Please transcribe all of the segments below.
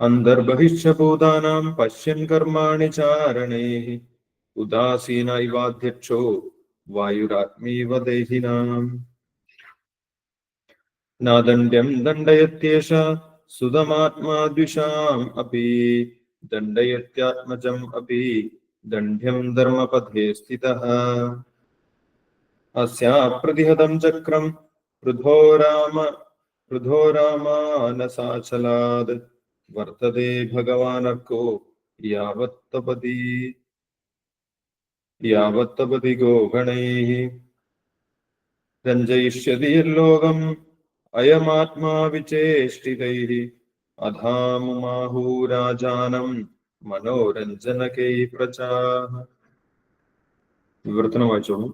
अन्तर्बहिश्चभूतानां पश्यन् कर्माणि चारणैः। उदासीन इवाध्यक्षो वायुरात्मीव देहिनाम्। नादण्ड्यं दण्डयत्येष सुदमात्मा द्विषाम् अपि। दण्डयत्यात्मजम् अपि। दण्ड्यं धर्मपथे स्थितः। अस्या प्रतिहतं चक्रं पृथो राम पृथो रामानसाचलात् വർത്തതേ ഭഗവാനർക്കോ യാവത്തപതി യാവത്തപതി ഗോഗണൈ രഞ്ജയിഷ്യതി ലോകം അയമാത്മാ വിചേഷ്ടിതൈ അധാമുമാഹൂരാജാനം മനോരഞ്ജനകൈ പ്രചാഹ വിവർത്തനം വായിച്ചോളൂ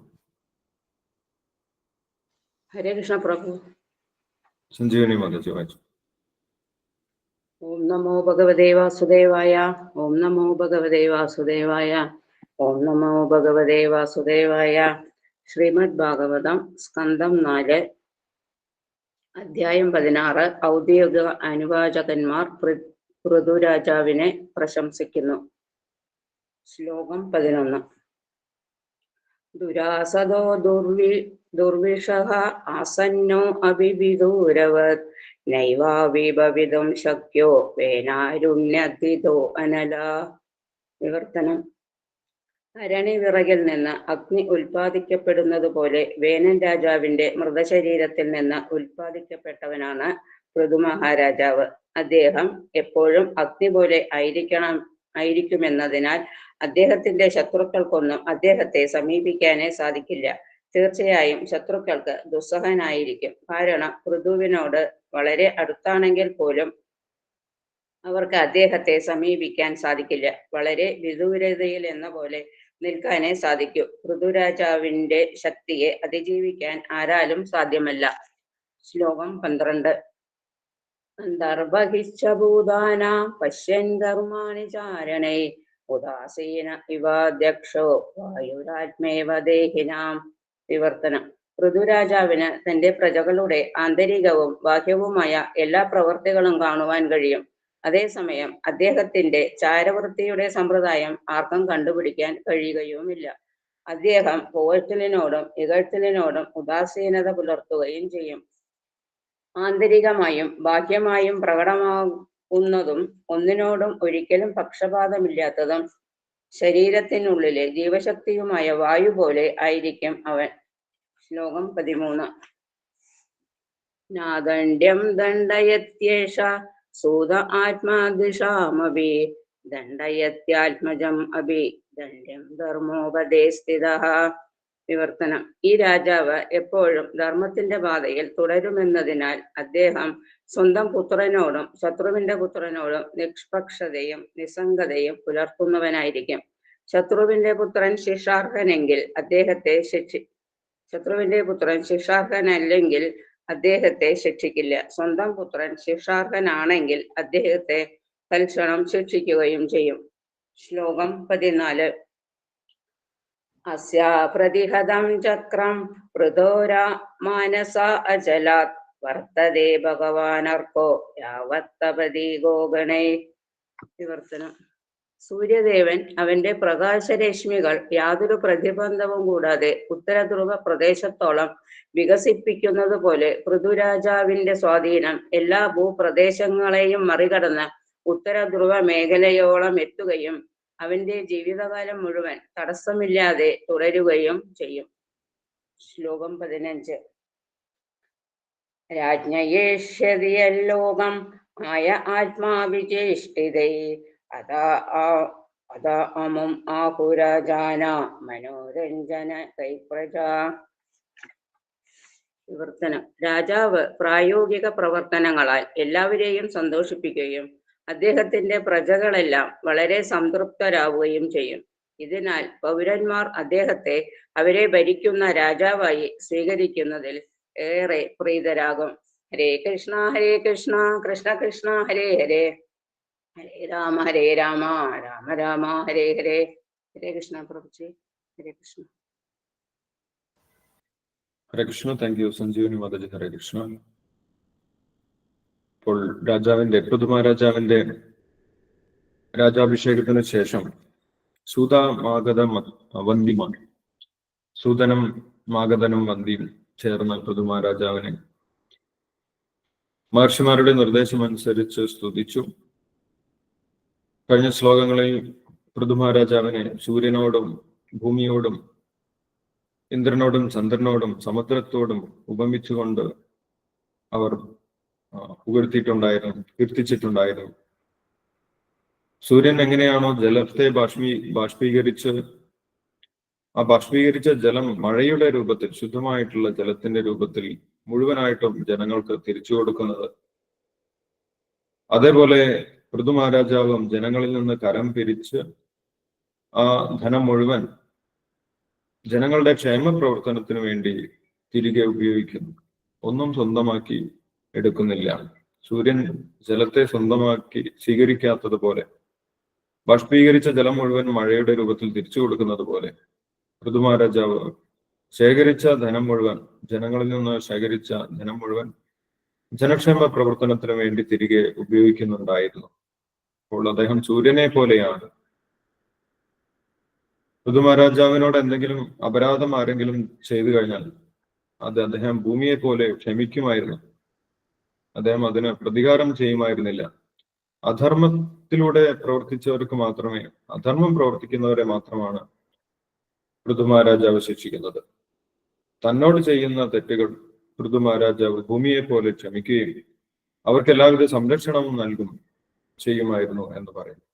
ഹരേ കൃഷ്ണ പ്രഭു സഞ്ജീവനി മാതാജി വായിച്ചു ഓം നമോ ഭഗവതേ വാസുദേവായ ഓം നമോ ഭഗവതേ വാസുദേവായ ഓം നമോ ഭഗവതേ വാസുദേവായ. ശ്രീമദ് ഭാഗവതം സ്കന്ധം നാല് അധ്യായം പതിനാറ്. ഔദ്യോഗിക അനുവാചകന്മാർ പൃഥുരാജാവിനെ പ്രശംസിക്കുന്നു. ശ്ലോകം പതിനൊന്ന്. ദുരാസദോ ദുർവി ദുർവിഷ ആസന്നോ അഭിവിദൂരവത്. നൈവാവിഭവിതും ശക്യോ വേനാരുണ്യധിതോ അനല. വിവർത്തനം. അരണി വിറകിൽ നിന്ന് അഗ്നി ഉൽപ്പാദിക്കപ്പെടുന്നത് പോലെ വേനൻ രാജാവിന്റെ മൃതശരീരത്തിൽ നിന്ന് ഉൽപ്പാദിക്കപ്പെട്ടവനാണ് പൃഥു മഹാരാജാവ് അദ്ദേഹം എപ്പോഴും അഗ്നി പോലെ ആയിരിക്കണം ആയിരിക്കുമെന്നതിനാൽ അദ്ദേഹത്തിന്റെ ശത്രുക്കൾക്കൊന്നും അദ്ദേഹത്തെ സമീപിക്കാനേ സാധിക്കില്ല. തീർച്ചയായും ശത്രുക്കൾക്ക് ദുസ്സഹനായിരിക്കും. കാരണം പൃഥുവിനോട് വളരെ അടുത്താണെങ്കിൽ പോലും അവർക്ക് അദ്ദേഹത്തെ സമീപിക്കാൻ സാധിക്കില്ല. വളരെ വിദൂരതയിൽ എന്ന പോലെ നിൽക്കാനേ സാധിക്കൂ. ഋതുരാജാവിന്റെ ശക്തിയെ അതിജീവിക്കാൻ ആരാലും സാധ്യമല്ല. ശ്ലോകം പന്ത്രണ്ട്. അന്തർബഹിശ്ചഭൂതാന പശ്യൻ കർമാണി ചാരണൈ. ഉദാസീന ഇവാധ്യക്ഷോ വായുരാത്മേവ ദേഹിനാം. വിവർത്തനം. പൃഥുരാജാവിന് തന്റെ പ്രജകളുടെ ആന്തരികവും ബാഹ്യവുമായ എല്ലാ പ്രവൃത്തികളും കാണുവാൻ കഴിയും. അതേസമയം അദ്ദേഹത്തിന്റെ ചാരവൃത്തിയുടെ സമ്പ്രദായം ആർക്കും കണ്ടുപിടിക്കാൻ കഴിയുകയുമില്ല. അദ്ദേഹം പുകഴ്ത്തലിനോടും ഇകഴ്ത്തലിനോടും ഉദാസീനത പുലർത്തുകയും ചെയ്യും. ആന്തരികമായും ബാഹ്യമായും പ്രകടമാകുന്നതും ഒന്നിനോടും ഒരിക്കലും പക്ഷപാതമില്ലാത്തതും ശരീരത്തിനുള്ളിലെ ജീവശക്തിയുമായ വായു പോലെ ആയിരിക്കും അവൻ. ശ്ലോകം പതിമൂന്ന്. നാദണ്ഡ്യം ദണ്ഡയത്യേഷ സൂത ആത്മാദിഷാമപി ദണ്ഡയത്യാത്മജം അപി ദണ്ഡ്യം ധർമ്മോപദേ സ്ഥിത വിവർത്തനം. ഈ രാജാവ് എപ്പോഴും ധർമ്മത്തിന്റെ പാതയിൽ തുടരുമെന്നതിനാൽ അദ്ദേഹം സ്വന്തം പുത്രനോടും ശത്രുവിന്റെ പുത്രനോടും നിഷ്പക്ഷതയും നിസ്സംഗതയും പുലർത്തുന്നവനായിരിക്കും. ശത്രുവിന്റെ പുത്രൻ ശിക്ഷാർഹനെങ്കിൽ അദ്ദേഹത്തെ ശിക്ഷി ശത്രുവിന്റെ പുത്രൻ ശിക്ഷാർഹനല്ലെങ്കിൽ അദ്ദേഹത്തെ ശിക്ഷിക്കില്ല. സ്വന്തം പുത്രൻ ശിക്ഷാർഹനാണെങ്കിൽ അദ്ദേഹത്തെ തൽക്ഷണം ശിക്ഷിക്കുകയും ചെയ്യും. ശ്ലോകം പതിനാല്. അസ്യാപ്രതിഹതം ചക്രം പൃഥോര മാനസ അചലാത് വർത്തതേ ഭഗവാനർക്കോ യാവത്തപതി ഗോഗണേ. വിവർത്തനം. സൂര്യദേവൻ അവന്റെ പ്രകാശരശ്മികൾ യാതൊരു പ്രതിബന്ധവും കൂടാതെ ഉത്തര ധ്രുവ പ്രദേശത്തോളം വികസിപ്പിക്കുന്നത് പോലെ പൃഥുരാജാവിന്റെ സ്വാധീനം എല്ലാ ഭൂപ്രദേശങ്ങളെയും മറികടന്ന് ഉത്തര ധ്രുവ മേഖലയോളം എത്തുകയും അവന്റെ ജീവിതകാലം മുഴുവൻ തടസ്സമില്ലാതെ തുടരുകയും ചെയ്യും. ശ്ലോകം പതിനഞ്ച്. രാജ്ഞയേഷ്യതിയല്ലോകം ആയ ആത്മാവിചേഷ്ടിതൈ അതാ അമും ആഹുരാജാന മനോരഞ്ജന കൈപ്രജ. വിവർത്തനം. രാജാവ് പ്രായോഗിക പ്രവർത്തനങ്ങളാൽ എല്ലാവരെയും സന്തോഷിപ്പിക്കുകയും അദ്ദേഹത്തിന്റെ പ്രജകളെല്ലാം വളരെ സംതൃപ്തരാവുകയും ചെയ്യും. ഇതിനാൽ പൗരന്മാർ അദ്ദേഹത്തെ അവരെ ഭരിക്കുന്ന രാജാവായി സ്വീകരിക്കുന്നതിൽ ഏറെ പ്രീതരാകും. ഹരേ കൃഷ്ണ ഹരേ കൃഷ്ണ കൃഷ്ണ കൃഷ്ണ ഹരേ ഹരേ. ഹരേ രാമ ഹരേ രാമ രാമ രാമ ഹരേ ഹരേ. ഹരേ കൃഷ്ണ പ്രഭുജി. ഹരേ കൃഷ്ണ. Hare Krishna thank you Sanjeevani Mataji Hare Krishna. ഇപ്പോൾ രാജാവിന്റെ പൃഥു മഹാരാജാവിന്റെ രാജാഭിഷേകത്തിന് ശേഷം സൂത വന്തിമാണ് സൂതനം മാഗതനും വന്ദിയും ചേർന്ന് പൃഥുമഹാരാജാവിനെ മഹർഷിമാരുടെ നിർദ്ദേശമനുസരിച്ച് സ്തുതിച്ചു. കഴിഞ്ഞ ശ്ലോകങ്ങളിൽ പൃഥുമഹാരാജാവിനെ സൂര്യനോടും ഭൂമിയോടും ഇന്ദ്രനോടും ചന്ദ്രനോടും സമുദ്രത്തോടും ഉപമിച്ചുകൊണ്ട് അവർ ഉയർത്തിയിട്ടുണ്ടായിരുന്നു കീർത്തിച്ചിട്ടുണ്ടായിരുന്നു. സൂര്യൻ എങ്ങനെയാണോ ജലത്തെ ബാഷ്പീ ബാഷ്പീകരിച്ച് ആ ബാഷ്പീകരിച്ച ജലം മഴയുടെ രൂപത്തിൽ ശുദ്ധമായിട്ടുള്ള ജലത്തിന്റെ രൂപത്തിൽ മുഴുവനായിട്ടും ജനങ്ങൾക്ക് തിരിച്ചു കൊടുക്കുന്നത്. അതേപോലെ പൃഥു ജനങ്ങളിൽ നിന്ന് കരം പിരിച്ച് ആ ധനം മുഴുവൻ ജനങ്ങളുടെ ക്ഷേമ പ്രവർത്തനത്തിന് വേണ്ടി തിരികെ ഉപയോഗിക്കുന്നു. ഒന്നും സ്വന്തമാക്കി എടുക്കുന്നില്ല. സൂര്യൻ ജലത്തെ സ്വന്തമാക്കി സ്വീകരിക്കാത്തതുപോലെ ബാഷ്പീകരിച്ച ജലം മുഴുവൻ മഴയുടെ രൂപത്തിൽ തിരിച്ചു കൊടുക്കുന്നത് പോലെ ഋതുമഹാരാജാവ് ശേഖരിച്ച ധനം മുഴുവൻ ജനങ്ങളിൽ നിന്ന് ശേഖരിച്ച ധനം മുഴുവൻ ജനക്ഷേമ പ്രവർത്തനത്തിന് വേണ്ടി തിരികെ ഉപയോഗിക്കുന്നുണ്ടായിരുന്നു. അപ്പോൾ അദ്ദേഹം സൂര്യനെ പോലെയാണ്. ഋതുമഹാരാജാവിനോട് എന്തെങ്കിലും അപരാധം ആരെങ്കിലും ചെയ്തു കഴിഞ്ഞാൽ അത് അദ്ദേഹം ഭൂമിയെ പോലെ ക്ഷമിക്കുമായിരുന്നു. അദ്ദേഹം അതിന് പ്രതികാരം ചെയ്യുമായിരുന്നില്ല. അധർമ്മത്തിലൂടെ പ്രവർത്തിച്ചവർക്ക് മാത്രമേ അധർമ്മം പ്രവർത്തിക്കുന്നവരെ മാത്രമാണ് പൃഥുമഹാരാജാവ് ശിക്ഷിക്കുന്നത്. തന്നോട് ചെയ്യുന്ന തെറ്റുകൾ പൃഥുമഹാരാജാവ് ഭൂമിയെ പോലെ ക്ഷമിക്കുകയും അവർക്ക് എല്ലാവിധ സംരക്ഷണവും നൽകും ചെയ്യുമായിരുന്നു എന്ന് പറയുന്നു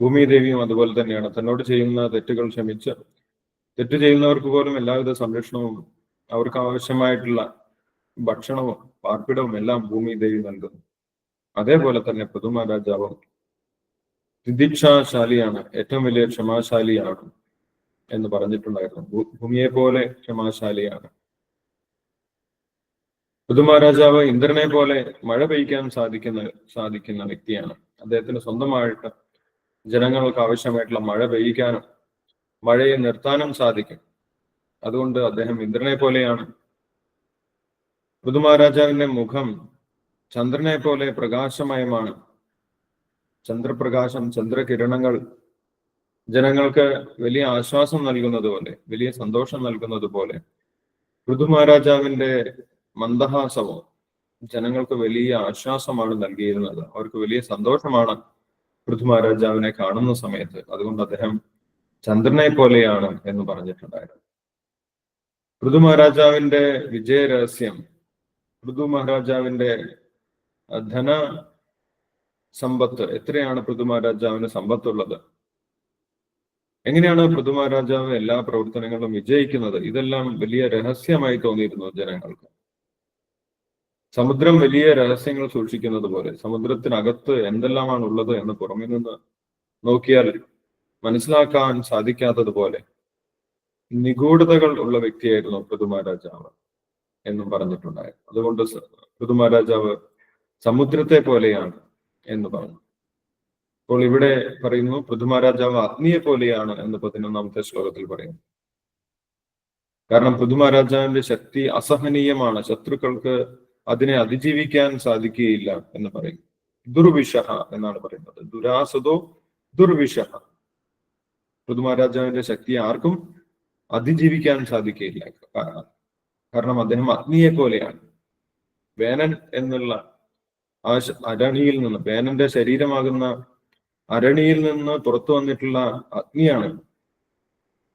ഭൂമിദേവിയും അതുപോലെ തന്നെയാണ്. തന്നോട് ചെയ്യുന്ന തെറ്റുകൾ ക്ഷമിച്ച് തെറ്റ് ചെയ്യുന്നവർക്ക് പോലും എല്ലാവിധ സംരക്ഷണവും അവർക്ക് ആവശ്യമായിട്ടുള്ള ഭക്ഷണവും പാർപ്പിടവും എല്ലാം ഭൂമിദേവി നൽകുന്നു. അതേപോലെ തന്നെ പൃഥുമഹാരാജാവും തിദിക്ഷാശാലിയാണ് ഏറ്റവും വലിയ ക്ഷമാശാലിയാണ് എന്ന് പറഞ്ഞിട്ടുണ്ടായിരുന്നു. ഭൂമിയെ പോലെ ക്ഷമാശാലിയാണ്. പൃഥുമഹാരാജാവ് ഇന്ദ്രനെ പോലെ മഴ പെയ്യ്ക്കാൻ സാധിക്കുന്ന സാധിക്കുന്ന വ്യക്തിയാണ്. അദ്ദേഹത്തിന് സ്വന്തമായിട്ട് ജനങ്ങൾക്ക് ആവശ്യമായിട്ടുള്ള മഴ പെയ്യിക്കാനും മഴയെ നിർത്താനും സാധിക്കും. അതുകൊണ്ട് അദ്ദേഹം ഇന്ദ്രനെ പോലെയാണ്. പുതുമഹാരാജാവിന്റെ മുഖം ചന്ദ്രനെ പോലെ പ്രകാശമയമാണ്. ചന്ദ്രപ്രകാശം ചന്ദ്രകിരണങ്ങൾ ജനങ്ങൾക്ക് വലിയ ആശ്വാസം നൽകുന്നത് പോലെ വലിയ സന്തോഷം നൽകുന്നത് പോലെ പൃഥുമഹാരാജാവിന്റെ മന്ദഹാസവും ജനങ്ങൾക്ക് വലിയ ആശ്വാസമാണ് നൽകിയിരുന്നത്. അവർക്ക് വലിയ സന്തോഷമാണ് പൃഥുമഹാരാജാവിനെ കാണുന്ന സമയത്ത്. അതുകൊണ്ട് അദ്ദേഹം ചന്ദ്രനെ പോലെയാണ് എന്ന് പറഞ്ഞിട്ടുണ്ടായിരുന്നു. പൃഥു മഹാരാജാവിന്റെ വിജയ രഹസ്യം പൃഥു മഹാരാജാവിന്റെ ധന സമ്പത്ത് എത്രയാണ് പൃഥു മഹാരാജാവിന് സമ്പത്തുള്ളത്? എങ്ങനെയാണ് പൃഥു മഹാരാജാവ് എല്ലാ പ്രവർത്തനങ്ങളും വിജയിക്കുന്നത്? ഇതെല്ലാം വലിയ രഹസ്യമായി തോന്നിയിരുന്നു ജനങ്ങൾക്ക്. സമുദ്രം വലിയ രഹസ്യങ്ങൾ സൂക്ഷിക്കുന്നത് പോലെ സമുദ്രത്തിനകത്ത് എന്തെല്ലാമാണ് ഉള്ളത് എന്ന് പുറമെ നിന്ന് നോക്കിയാൽ മനസ്സിലാക്കാൻ സാധിക്കാത്തതുപോലെ നിഗൂഢതകൾ ഉള്ള വ്യക്തിയായിരുന്നു പൃഥുമാരാജാവ് എന്നും പറഞ്ഞിട്ടുണ്ടായിരുന്നു. അതുകൊണ്ട് പൃഥുമാരാജാവ് സമുദ്രത്തെ പോലെയാണ് എന്ന് പറഞ്ഞു. അപ്പോൾ ഇവിടെ പറയുന്നു പൃഥുമാരാജാവ് അഗ്നിയെ പോലെയാണ് എന്ന് പതിനൊന്നാമത്തെ ശ്ലോകത്തിൽ പറയുന്നു. കാരണം പൃഥുമാരാജാവിന്റെ ശക്തി അസഹനീയമാണ്. ശത്രുക്കൾക്ക് അതിനെ അതിജീവിക്കാൻ സാധിക്കുകയില്ല എന്ന് പറയും ദുർവിഷഹ എന്നാണ് പറയുന്നത്. ദുരാസതോ ദുർവിഷഹ പൃഥുമഹാരാജാവിന്റെ ശക്തി ആർക്കും അതിജീവിക്കാൻ സാധിക്കുകയില്ല. കാരണം അദ്ദേഹം അഗ്നിയെ പോലെയാണ്. വേനൻ എന്നുള്ള ആ അരണിയിൽ നിന്ന് വേനന്റെ ശരീരമാകുന്ന അരണിയിൽ നിന്ന് പുറത്തു വന്നിട്ടുള്ള അഗ്നിയാണ്.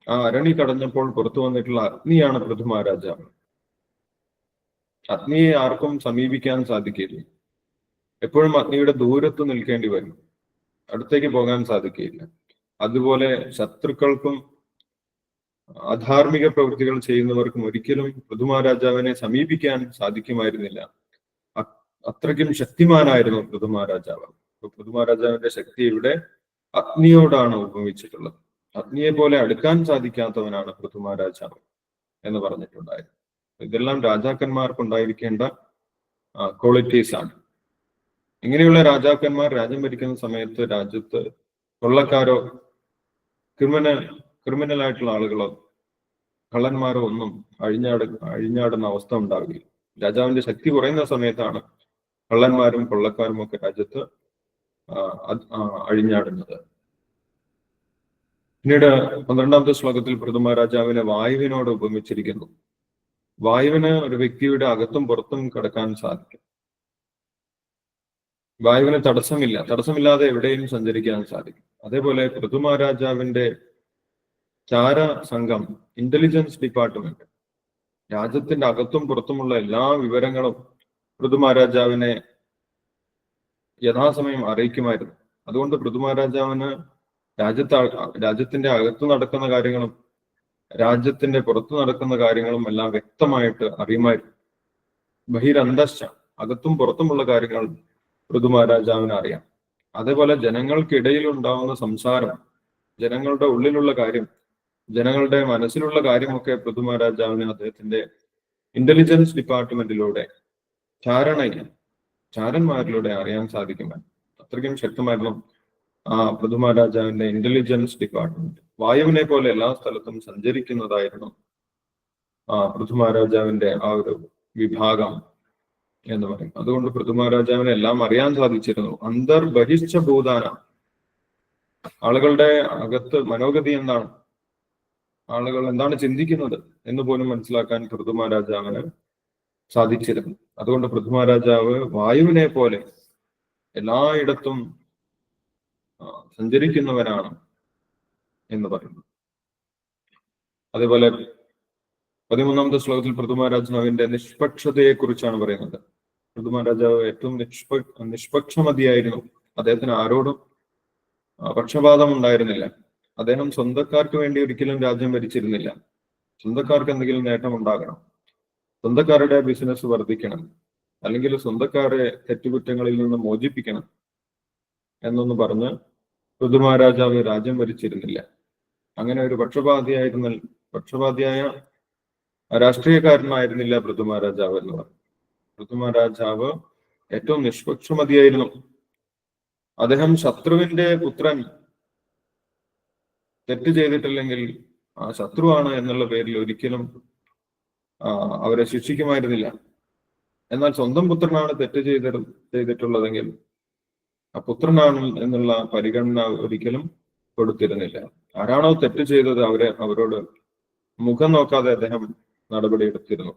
ആ അരണി കടഞ്ഞപ്പോൾ പുറത്തു വന്നിട്ടുള്ള അഗ്നിയാണ് പൃഥുമഹാരാജാവ് അഗ്നിയെ ആർക്കും സമീപിക്കാൻ സാധിക്കില്ല. എപ്പോഴും അഗ്നിയുടെ ദൂരത്ത് നിൽക്കേണ്ടി വരും. അടുത്തേക്ക് പോകാൻ സാധിക്കില്ല. അതുപോലെ ശത്രുക്കൾക്കും അധാർമിക പ്രവൃത്തികൾ ചെയ്യുന്നവർക്കും ഒരിക്കലും പൃഥുമഹാരാജാവിനെ സമീപിക്കാൻ സാധിക്കുമായിരുന്നില്ല. അത്രയ്ക്കും ശക്തിമാനായിരുന്നു പൃഥുമഹാരാജാവ് അപ്പൊ പൃഥുമഹാരാജാവിന്റെ ശക്തി ഇവിടെ അഗ്നിയോടാണ് ഉപമിച്ചിട്ടുള്ളത്. അഗ്നിയെ പോലെ അടുക്കാൻ സാധിക്കാത്തവനാണ് പൃഥുമഹാരാജാവ് എന്ന് പറഞ്ഞിട്ടുണ്ടായിരുന്നു. ഇതെല്ലാം രാജാക്കന്മാർക്ക് ഉണ്ടായിരിക്കേണ്ട ക്വാളിറ്റീസ് ആണ്. ഇങ്ങനെയുള്ള രാജാക്കന്മാർ രാജ്യം ഭരിക്കുന്ന സമയത്ത് രാജ്യത്ത് കൊള്ളക്കാരോ ക്രിമിനൽ ക്രിമിനൽ ആയിട്ടുള്ള ആളുകളോ കള്ളന്മാരോ ഒന്നും അഴിഞ്ഞാട് അഴിഞ്ഞാടുന്ന അവസ്ഥ ഉണ്ടാവുകയില്ല രാജാവിന്റെ ശക്തി കുറയുന്ന സമയത്താണ് കള്ളന്മാരും കൊള്ളക്കാരും ഒക്കെ രാജ്യത്ത് അഴിഞ്ഞാടുന്നത്. പിന്നീട് പന്ത്രണ്ടാമത്തെ ശ്ലോകത്തിൽ പ്രഥമ രാജാവിനെ വായുവിനോട് ഉപമിച്ചിരിക്കുന്നു. വായുവിന് ഒരു വ്യക്തിയുടെ അകത്തും പുറത്തും കടക്കാൻ സാധിക്കും. വായുവിന് തടസ്സമില്ല. തടസ്സമില്ലാതെ എവിടെയും സഞ്ചരിക്കാൻ സാധിക്കും. അതേപോലെ പൃഥുമഹാരാജാവിന്റെ ചാര സംഘം ഇന്റലിജൻസ് ഡിപ്പാർട്ട്മെന്റ് രാജ്യത്തിന്റെ അകത്തും പുറത്തുമുള്ള എല്ലാ വിവരങ്ങളും പൃഥുമഹാരാജാവിനെ യഥാസമയം അറിയിക്കുമായിരുന്നു. അതുകൊണ്ട് പൃഥുമഹാരാജാവിന് രാജ്യത്ത് രാജ്യത്തിന്റെ അകത്ത് നടക്കുന്ന കാര്യങ്ങളും രാജ്യത്തിന്റെ പുറത്തു നടക്കുന്ന കാര്യങ്ങളും എല്ലാം വ്യക്തമായിട്ട് അറിയുമായിരുന്നു. ബഹിരന്തശ്ച അകത്തും പുറത്തുമുള്ള കാര്യങ്ങൾ ഋതു മഹാരാജാവിന് അറിയാം. അതേപോലെ ജനങ്ങൾക്കിടയിൽ ഉണ്ടാവുന്ന സംസാരം ജനങ്ങളുടെ ഉള്ളിലുള്ള കാര്യം ജനങ്ങളുടെ മനസ്സിലുള്ള കാര്യമൊക്കെ പൃഥു മഹാരാജാവിന് അദ്ദേഹത്തിന്റെ ഇന്റലിജൻസ് ഡിപ്പാർട്ട്മെന്റിലൂടെ ചാരണയിൽ ചാരന്മാരിലൂടെ അറിയാൻ സാധിക്കുമെന്ന് അത്രയ്ക്കും ശക്തമായിരുന്നു ആ പൃഥു ഇന്റലിജൻസ് ഡിപ്പാർട്ട്മെന്റ് വായുവിനെ പോലെ എല്ലാ സ്ഥലത്തും സഞ്ചരിക്കുന്നതായിരുന്നു ആ പൃഥുമഹാരാജാവിന്റെ ആ ഒരു വിഭാഗം എന്ന് പറയും. അതുകൊണ്ട് പൃഥുമഹാരാജാവിനെ എല്ലാം അറിയാൻ സാധിച്ചിരുന്നു. അന്തർ ബഹിഷ്ഠ ഭൂതാന. ആളുകളുടെ അകത്ത് മനോഗതി എന്താണ്? ആളുകൾ എന്താണ് ചിന്തിക്കുന്നത് എന്ന് പോലും മനസ്സിലാക്കാൻ പൃഥുമഹാരാജാവിന് സാധിച്ചിരുന്നു. അതുകൊണ്ട് പൃഥുമഹാരാജാവ് വായുവിനെ പോലെ എല്ലായിടത്തും സഞ്ചരിക്കുന്നവനാണ് എന്ന് പറയുന്നു. അതേപോലെ പതിമൂന്നാമത്തെ ശ്ലോകത്തിൽ പ്രഥമ രാജാവിന്റെ നിഷ്പക്ഷതയെ കുറിച്ചാണ് പറയുന്നത്. പ്രഥമ രാജാവ് ഏറ്റവും നിഷ്പ നിഷ്പക്ഷമതിയായിരുന്നു. അദ്ദേഹത്തിന് ആരോടും പക്ഷപാതം ഉണ്ടായിരുന്നില്ല അദ്ദേഹം സ്വന്തക്കാർക്ക് വേണ്ടി ഒരിക്കലും രാജ്യം ഭരിച്ചിരുന്നില്ല. സ്വന്തക്കാർക്ക് എന്തെങ്കിലും നേട്ടം ഉണ്ടാകണം. സ്വന്തക്കാരുടെ ബിസിനസ് വർദ്ധിക്കണം. അല്ലെങ്കിൽ സ്വന്തക്കാരെ തെറ്റുകുറ്റങ്ങളിൽ നിന്ന് മോചിപ്പിക്കണം. എന്നൊന്ന് പറഞ്ഞ് ഋതുമഹാരാജാവ് മഹാരാജാവ് രാജ്യം ഭരിച്ചിരുന്നില്ല. അങ്ങനെ ഒരു പക്ഷപാതിയായിരുന്ന പക്ഷപാതിയായ രാഷ്ട്രീയക്കാരനായിരുന്നില്ല ഋതുമഹാരാജാവ് മഹാരാജാവ് എന്ന് പറഞ്ഞു. ഋതുമഹാരാജാവ് ഏറ്റവും നിഷ്പക്ഷമതിയായിരുന്നു. അദ്ദേഹം ശത്രുവിന്റെ പുത്രൻ. തെറ്റ് ചെയ്തിട്ടില്ലെങ്കിൽ ആ ശത്രുവാണ് എന്നുള്ള പേരിൽ ഒരിക്കലും അവരെ ശിക്ഷിക്കുമായിരുന്നില്ല. എന്നാൽ സ്വന്തം പുത്രനാണ് തെറ്റ് ചെയ്തിട്ടുള്ളതെങ്കിൽ പുത്രനാണ് എന്നുള്ള പരിഗണന ഒരിക്കലും കൊടുത്തിരുന്നില്ല. ആരാണോ തെറ്റ് ചെയ്തത് അവരെ അവരോട് മുഖം നോക്കാതെ അദ്ദേഹം നടപടിയെടുത്തിരുന്നു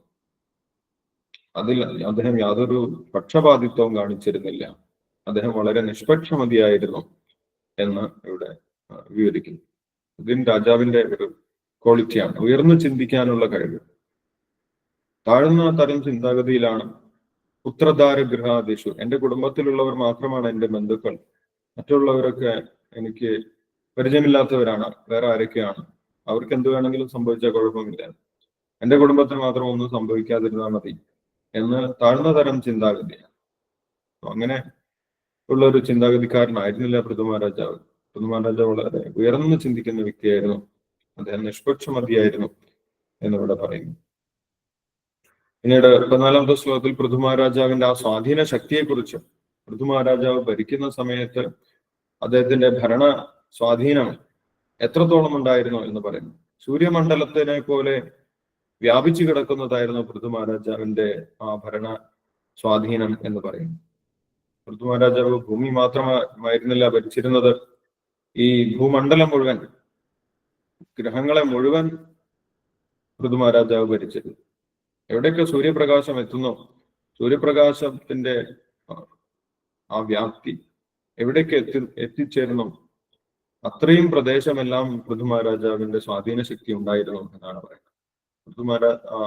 അതിൽ അദ്ദേഹം യാതൊരു പക്ഷപാതിത്വവും കാണിച്ചിരുന്നില്ല. അദ്ദേഹം വളരെ നിഷ്പക്ഷമതിയായിരുന്നു എന്ന് ഇവിടെ വിവരിക്കുന്നു. ഇതിൻ രാജാവിന്റെ ഒരു ക്വാളിറ്റിയാണ് ഉയർന്നു ചിന്തിക്കാനുള്ള കഴിവ്. താഴ്ന്ന തരം ചിന്താഗതിയിലാണ് പുത്രധാര ഗൃഹാദിഷു എന്റെ കുടുംബത്തിലുള്ളവർ മാത്രമാണ് എന്റെ ബന്ധുക്കൾ. മറ്റുള്ളവരൊക്കെ എനിക്ക് പരിചയമില്ലാത്തവരാണ്. വേറെ ആരൊക്കെയാണ്? അവർക്ക് എന്ത് വേണമെങ്കിലും സംഭവിച്ചാൽ കുഴപ്പമില്ല. എന്റെ കുടുംബത്തിന് മാത്രം ഒന്നും സംഭവിക്കാതിരുന്നാൽ മതി എന്ന് താഴ്ന്ന തരം ചിന്താഗതിയാണ് അങ്ങനെ ഉള്ള ഒരു ചിന്താഗതിക്കാരനായിരുന്നില്ല പൃഥു മഹാരാജാവ് വളരെ ഉയർന്നു ചിന്തിക്കുന്ന വ്യക്തിയായിരുന്നു. അദ്ദേഹം നിഷ്പക്ഷമതിയായിരുന്നു എന്നിവിടെ പറയുന്നു. പിന്നീട് പതിനാലാമത്തെ ശ്ലോകത്തിൽ പൃഥു മഹാരാജാവിന്റെ ആ സ്വാധീന ശക്തിയെക്കുറിച്ച് പൃഥു മഹാരാജാവ് ഭരിക്കുന്ന സമയത്ത് അദ്ദേഹത്തിന്റെ ഭരണ സ്വാധീനം എത്രത്തോളം ഉണ്ടായിരുന്നു എന്ന് പറയുന്നു. സൂര്യമണ്ഡലത്തിനെ പോലെ വ്യാപിച്ചു കിടക്കുന്നതായിരുന്നു പൃഥു മഹാരാജാവിന്റെ ആ ഭരണ സ്വാധീനം എന്ന് പറയുന്നു. പൃഥു മഹാരാജാവ് ഭൂമി മാത്രമായിരുന്നില്ല ഭരിച്ചിരുന്നത് ഈ ഭൂമണ്ഡലം മുഴുവൻ ഗ്രഹങ്ങളെ മുഴുവൻ പൃഥു മഹാരാജാവ് ഭരിച്ചിരുന്നു. എവിടെയൊക്കെ സൂര്യപ്രകാശം എത്തുന്നു? സൂര്യപ്രകാശത്തിന്റെ ആ, വ്യാപ്തി എവിടേക്ക് എത്തി എത്തിച്ചേരുന്നു? അത്രയും പ്രദേശമെല്ലാം പൃഥു മഹാരാജാവിന്റെ സ്വാധീന ശക്തി ഉണ്ടായിരുന്നു എന്നാണ് പറയുന്നത്. പൃഥു മഹാരാ ആ,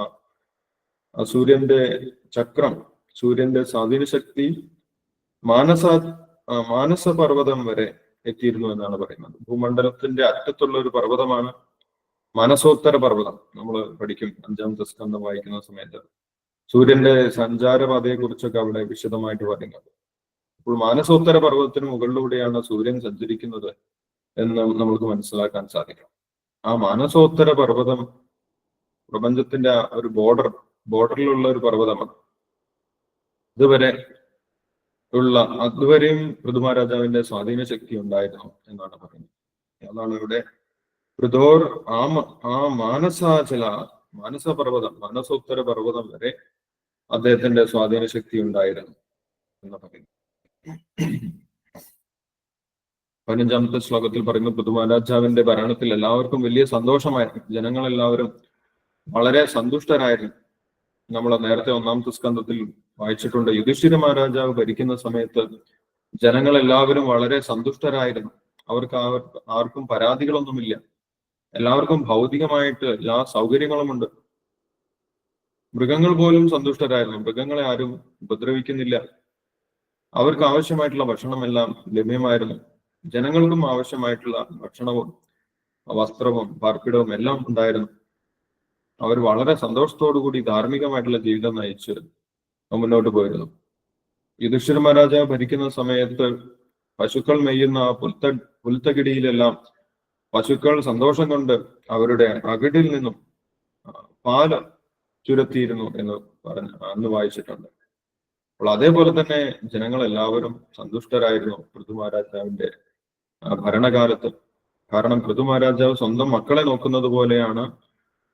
ആ സൂര്യന്റെ ചക്രം സൂര്യന്റെ സ്വാധീന ശക്തി മാനസ മാനസ പർവതം വരെ എത്തിയിരുന്നു എന്നാണ് പറയുന്നത്. ഭൂമണ്ഡലത്തിന്റെ അറ്റത്തുള്ള ഒരു പർവതമാണ് മാനസോത്തര പർവതം നമ്മൾ പഠിക്കും. അഞ്ചാമത്തെ സ്കന്ധം വായിക്കുന്ന സമയത്ത്. സൂര്യന്റെ സഞ്ചാരപാതയെ കുറിച്ചൊക്കെ അവിടെ വിശദമായിട്ട് പറയുന്നത് അപ്പോൾ മാനസോത്തര പർവതത്തിന് മുകളിലൂടെയാണ് സൂര്യൻ സഞ്ചരിക്കുന്നത് എന്ന് നമുക്ക് മനസ്സിലാക്കാൻ സാധിക്കും. ആ മാനസോത്തര പർവതം പ്രപഞ്ചത്തിന്റെ ഒരു ബോർഡർ ബോർഡറിലുള്ള ഒരു പർവതമാണ് ഇതുവരെ ഉള്ള അതുവരെയും പൃഥുമഹാരാജാവിന്റെ സ്വാധീന ശക്തി ഉണ്ടായിരുന്നു എന്നാണ് പറയുന്നത്. അതാണ് ഇവിടെ പൃഥോർ ആ ആ മാനസാചല മാനസ പർവതം മാനസോത്തര പർവതം വരെ അദ്ദേഹത്തിന്റെ സ്വാധീന ശക്തി ഉണ്ടായിരുന്നു എന്ന് പറയുന്നു. പതിനഞ്ചാമത്തെ ശ്ലോകത്തിൽ പറയുന്നു പുതുമാരാജാവിന്റെ ഭരണത്തിൽ എല്ലാവർക്കും വലിയ സന്തോഷമായിരുന്നു. ജനങ്ങളെല്ലാവരും വളരെ സന്തുഷ്ടരായിരുന്നു. നമ്മൾ നേരത്തെ ഒന്നാമത്തെ സ്കന്ധത്തിൽ വായിച്ചിട്ടുണ്ട് യുധിഷ്ഠിര മഹാരാജാവ് ഭരിക്കുന്ന സമയത്ത് ജനങ്ങളെല്ലാവരും വളരെ സന്തുഷ്ടരായിരുന്നു. അവർക്ക് ആർക്കും പരാതികളൊന്നുമില്ല. എല്ലാവർക്കും ഭൗതികമായിട്ട് എല്ലാ സൗകര്യങ്ങളുമുണ്ട് മൃഗങ്ങൾ പോലും സന്തുഷ്ടരായിരുന്നു. മൃഗങ്ങളെ ആരും ഉപദ്രവിക്കുന്നില്ല. അവർക്ക് ആവശ്യമായിട്ടുള്ള ഭക്ഷണമെല്ലാം ലഭ്യമായിരുന്നു. ജനങ്ങൾക്കും ആവശ്യമായിട്ടുള്ള ഭക്ഷണവും വസ്ത്രവും പാർപ്പിടവും എല്ലാം ഉണ്ടായിരുന്നു. അവർ വളരെ സന്തോഷത്തോടു കൂടി ധാർമ്മികമായിട്ടുള്ള ജീവിതം നയിച്ച് മുന്നോട്ട് പോയിരുന്നു. യുധിഷ്ഠിര മഹാരാജാവ് ഭരിക്കുന്ന സമയത്ത് പശുക്കൾ മെയ്യുന്ന പുൽത്ത പുൽത്തകിടിയിലെല്ലാം പശുക്കൾ സന്തോഷം കൊണ്ട് അവരുടെ അകിടിൽ നിന്നും പാൽ ചുരത്തിയിരുന്നു എന്ന് പറഞ്ഞ് അന്ന് വായിച്ചിട്ടുണ്ട്. അപ്പോൾ അതേപോലെ തന്നെ ജനങ്ങളെല്ലാവരും സന്തുഷ്ടരായിരുന്നു പൃഥു മഹാരാജാവിന്റെ ഭരണകാലത്ത്. കാരണം പൃഥു മഹാരാജാവ് സ്വന്തം മക്കളെ നോക്കുന്നത് പോലെയാണ്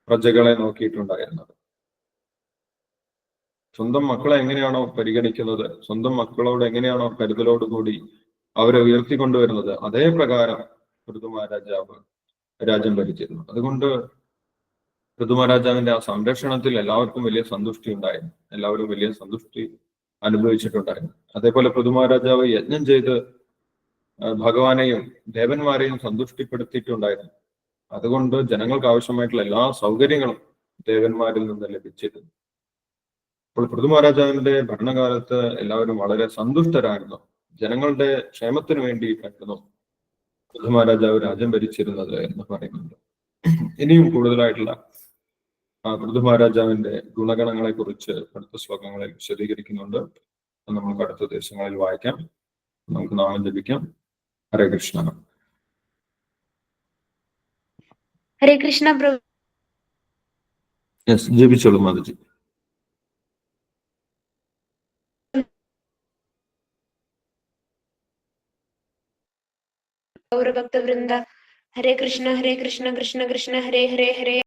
പ്രജകളെ നോക്കിയിട്ടുണ്ടായിരുന്നത്. സ്വന്തം മക്കളെ എങ്ങനെയാണോ പരിഗണിക്കുന്നത് സ്വന്തം മക്കളോട് എങ്ങനെയാണോ കരുതലോടുകൂടി അവരെ ഉയർത്തിക്കൊണ്ടുവരുന്നത് അതേ പ്രകാരം പൃഥു മഹാരാജാവ് രാജ്യം ഭരിച്ചിരുന്നു. അതുകൊണ്ട് ഋതുമഹാരാജാവിന്റെ ആ സംരക്ഷണത്തിൽ എല്ലാവർക്കും വലിയ സന്തുഷ്ടി ഉണ്ടായിരുന്നു. എല്ലാവരും വലിയ സന്തുഷ്ടി അനുഭവിച്ചിട്ടുണ്ടായിരുന്നു. അതേപോലെ പൃഥു യജ്ഞം ചെയ്ത് ഭഗവാനെയും ദേവന്മാരെയും സന്തുഷ്ടിപ്പെടുത്തിയിട്ടുണ്ടായിരുന്നു. അതുകൊണ്ട് ജനങ്ങൾക്ക് ആവശ്യമായിട്ടുള്ള എല്ലാ സൗകര്യങ്ങളും ദേവന്മാരിൽ നിന്ന് ലഭിച്ചിരുന്നു. അപ്പോൾ പൃഥുമഹാരാജാവിന്റെ ഭരണകാലത്ത് എല്ലാവരും വളരെ സന്തുഷ്ടരായിരുന്നു. ജനങ്ങളുടെ ക്ഷേമത്തിന് വേണ്ടിയിട്ടായിരുന്നു പൃഥു മഹാരാജാവ് രാജ്യം ഭരിച്ചിരുന്നത് എന്ന് പറയുന്നുണ്ട്. ഇനിയും കൂടുതലായിട്ടുള്ള ആ പൃഥു മഹാരാജാവിന്റെ ഗുണഗണങ്ങളെ കുറിച്ച് അടുത്ത ശ്ലോകങ്ങളിൽ വിശദീകരിക്കുന്നുണ്ട്. നമുക്ക് അടുത്ത ദിവസങ്ങളിൽ വായിക്കാം. നമുക്ക് നാമം ജപിക്കാം. ഹരേ കൃഷ്ണ. ഹരേ കൃഷ്ണ ജപിച്ചോളൂ മാതജി. ഗൗരഭക്തവൃന്ദ ഹരേ കൃഷ്ണ ഹരേ കൃഷ്ണ കൃഷ്ണ കൃഷ്ണ ഹരേ ഹരേ ഹരേ